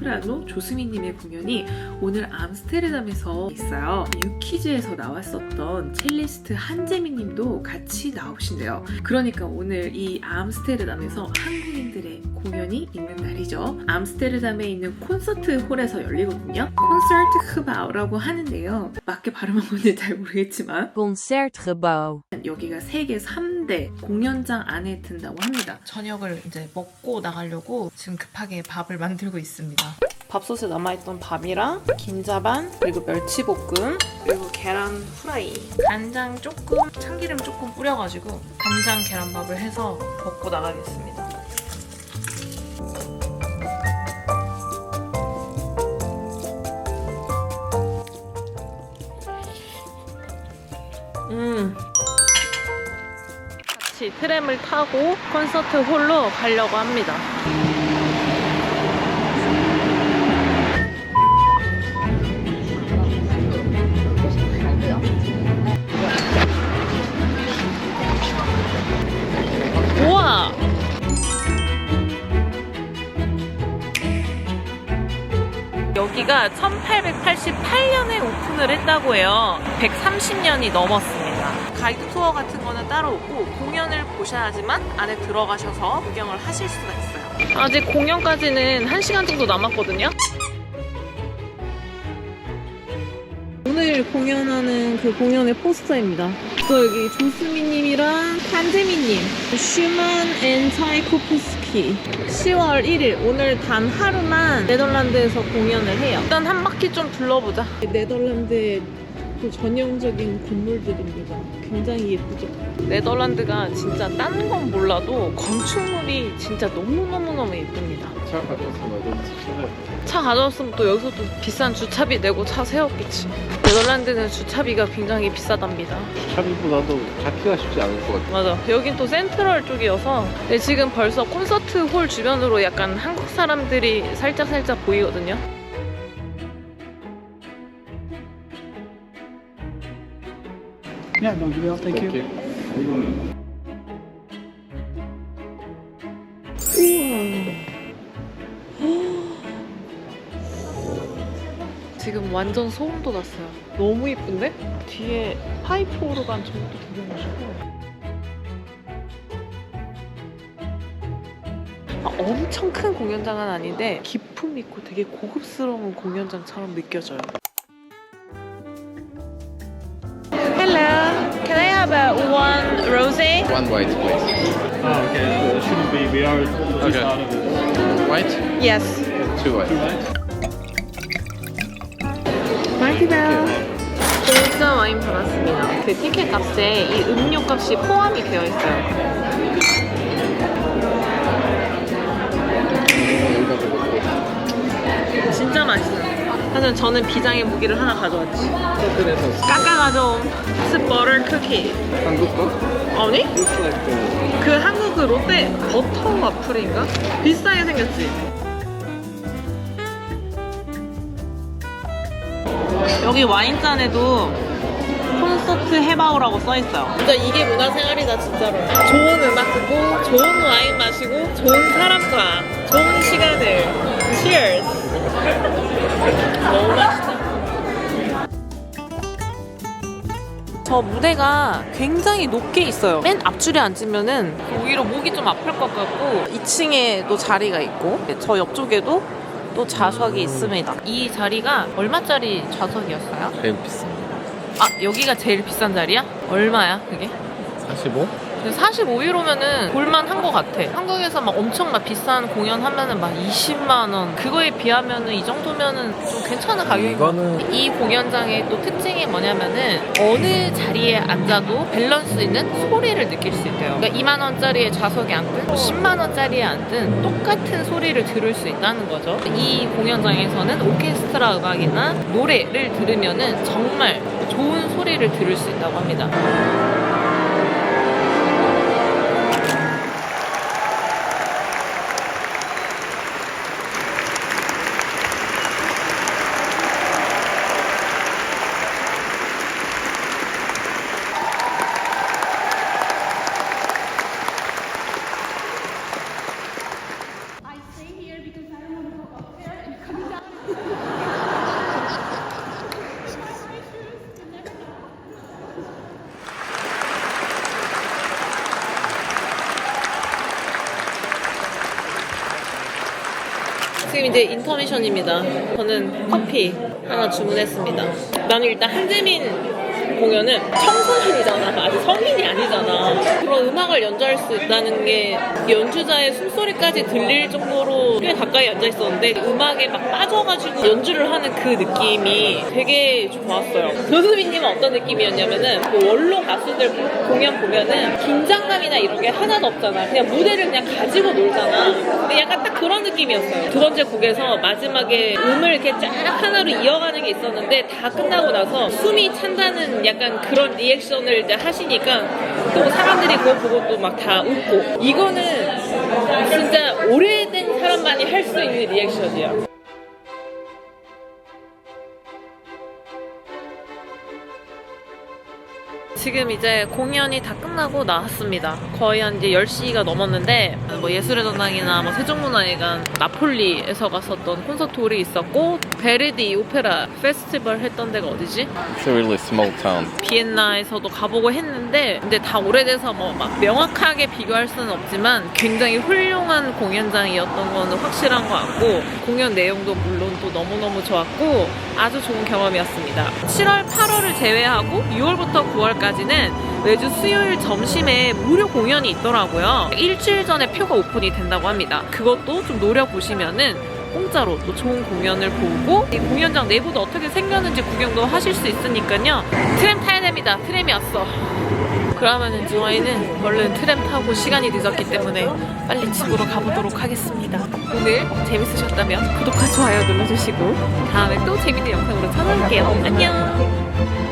소프라노 조스미님의 공연이 오늘 암스테르담에서 있어요. 유키즈에서 나왔었던 첼리스트 한재민님도 같이 나오신대요. 그러니까 오늘 이 암스테르담에서 한국인들의 공연이 있는 날이죠. 암스테르담에 있는 콘서트 홀에서 열리거든요. 콘서트 흐바우라고 하는데요. 맞게 발음한 건지 잘 모르겠지만 Concertgebouw. 여기가 세계 3 대 공연장 안에 든다고 합니다. 저녁을 이제 먹고 나가려고 지금 급하게 밥을 만들고 있습니다. 밥솥에 남아있던 밥이랑 김자반 그리고 멸치볶음 그리고 계란 후라이 간장 조금 참기름 조금 뿌려가지고 간장 계란밥을 해서 먹고 나가겠습니다. 같이 트램을 타고 콘서트 홀로 가려고 합니다. 여기가 1888년에 오픈을 했다고 해요. 130년이 넘었습니다. 가이드 투어 같은 거는 따로 없고 공연을 보셔야지만 안에 들어가셔서 구경을 하실 수가 있어요. 아직 공연까지는 1시간 정도 남았거든요. 오늘 공연하는 그 공연의 포스터입니다. 또 여기 조스미님이랑 한재미님, 슈만 앤 차이코프스키 10월 1일 오늘 단 하루만 네덜란드에서 공연을 해요. 일단 한 바퀴 좀 둘러보자. 네덜란드의 그 전형적인 건물들입니다. 굉장히 예쁘죠. 네덜란드가 진짜 딴 건 몰라도 건축물이 진짜 너무너무너무 예쁩니다. 차 가져왔으면 너무. 차 가져왔으면 또 여기서 또 비싼 주차비 내고 차 세웠겠지. 네덜란드는 주차비가 굉장히 비싸답니다. 차비보다도 잡기가 쉽지 않을 것 같아요. 맞아. 여긴 또 센트럴 쪽이어서 근데 지금 벌써 콘서트 홀 주변으로 약간 한국 사람들이 살짝살짝 보이거든요. Yeah, no, you will. Thank you. 지금 완전 소름 돋았어요. 너무 이쁜데? 뒤에 파이프 오르간 저것도 되게 멋있고. 아, 엄청 큰 공연장은 아닌데 기품 있고 되게 고급스러운 공연장처럼 느껴져요. Rosé? One white, please. Oh, okay. It shouldn't be. We are just Okay. out of it. White? Yes. Two white. 마이티다. 공짜 와인 받았습니다. 그 티켓 값에 이 음료 값이 포함이 되어 있어요. 진짜 맛있어 요. 사실 저는 비장의 무기를 하나 가져왔지. 그래서 깎아 가져온 스버터 쿠키. 한국 거? 아니? Looks like the 그 한국 그 롯데 버터 와플인가? 비싸게 생겼지. 여기 와인잔에도 콘서트 해바우라고 써있어요. 진짜 이게 문화생활이다 진짜로. 좋은 음악 듣고 좋은 와인 마시고 좋은 사람과 좋은 시간을. Cheers. 너무 맛있다. 저 무대가 굉장히 높게 있어요. 맨 앞줄에 앉으면은 오히려 목이 좀 아플 것 같고 2층에도 자리가 있고 저 옆쪽에도 또 좌석이 있습니다. 이 자리가 얼마짜리 좌석이었어요? 제일 비싼 아 여기가 제일 비싼 자리야? 얼마야 그게? 45? 45유로면은 볼만한 것 같아. 한국에서 막 엄청 막 비싼 공연 하면은 막 20만 원. 그거에 비하면은 이 정도면은 좀 괜찮은 가격인 것 같아. 이거는 이 공연장의 또 특징이 뭐냐면은 어느 자리에 앉아도 밸런스 있는 소리를 느낄 수 있대요. 그러니까 2만 원짜리의 좌석에 앉든 10만 원짜리에 앉든 똑같은 소리를 들을 수 있다는 거죠. 이 공연장에서는 오케스트라 음악이나 노래를 들으면은 정말 좋은 소리를 들을 수 있다고 합니다. 지금 이제 인터미션입니다. 저는 커피 하나 주문했습니다. 나는 일단 한재민 공연은 청소년이잖아. 아직 성인이 아니잖아. 그런 음악을 연주할 수 있다는 게 연주자의 숨소리까지 들릴 정도로 꽤 가까이 앉아 있었는데 음악에 막 빠져가지고 연주를 하는 그 느낌이 되게 좋았어요. 조수빈님은 어떤 느낌이었냐면은 그 원로 가수들 공연 보면은 긴장감이나 이런 게 하나도 없잖아. 그냥 무대를 그냥 가지고 놀잖아. 근데 약간 딱 그런 느낌이었어요. 두 번째 곡에서 마지막에 음을 이렇게 쫙 하나로 이어가는 게 있었는데 다 끝나고 나서 숨이 찬다는 약간 그런 리액션을 이제 하시니까 또 사람들이 그거 보고 또 막 다 웃고 이거는 진짜 오래된 사람만이 할 수 있는 리액션이야. 지금 이제 공연이 다 끝나고 나왔습니다. 거의 한 이제 10시가 넘었는데 뭐 예술의 전당이나 뭐 세종문화회관 나폴리에서 갔었던 콘서트 홀이 있었고 베르디 오페라 페스티벌 했던 데가 어디지? It's a really small town. 비엔나에서도 가보고 했는데 근데 다 오래돼서 뭐 막 명확하게 비교할 수는 없지만 굉장히 훌륭한 공연장이었던 거는 확실한 것 같고 공연 내용도 물론 또 너무너무 좋았고 아주 좋은 경험이었습니다. 7월, 8월을 제외하고 6월부터 9월 까지는 매주 수요일 점심에 무료 공연이 있더라고요. 일주일 전에 표가 오픈이 된다고 합니다. 그것도 좀 노려보시면은 공짜로 또 좋은 공연을 보고 이 공연장 내부도 어떻게 생겼는지 구경도 하실 수 있으니까요. 트램 타야 됩니다. 트램이 왔어. 그러면은 저희는 얼른 트램 타고 시간이 늦었기 때문에 빨리 집으로 가보도록 하겠습니다. 오늘 재밌으셨다면 구독과 좋아요 눌러주시고 다음에 또 재밌는 영상으로 찾아올게요. 안녕!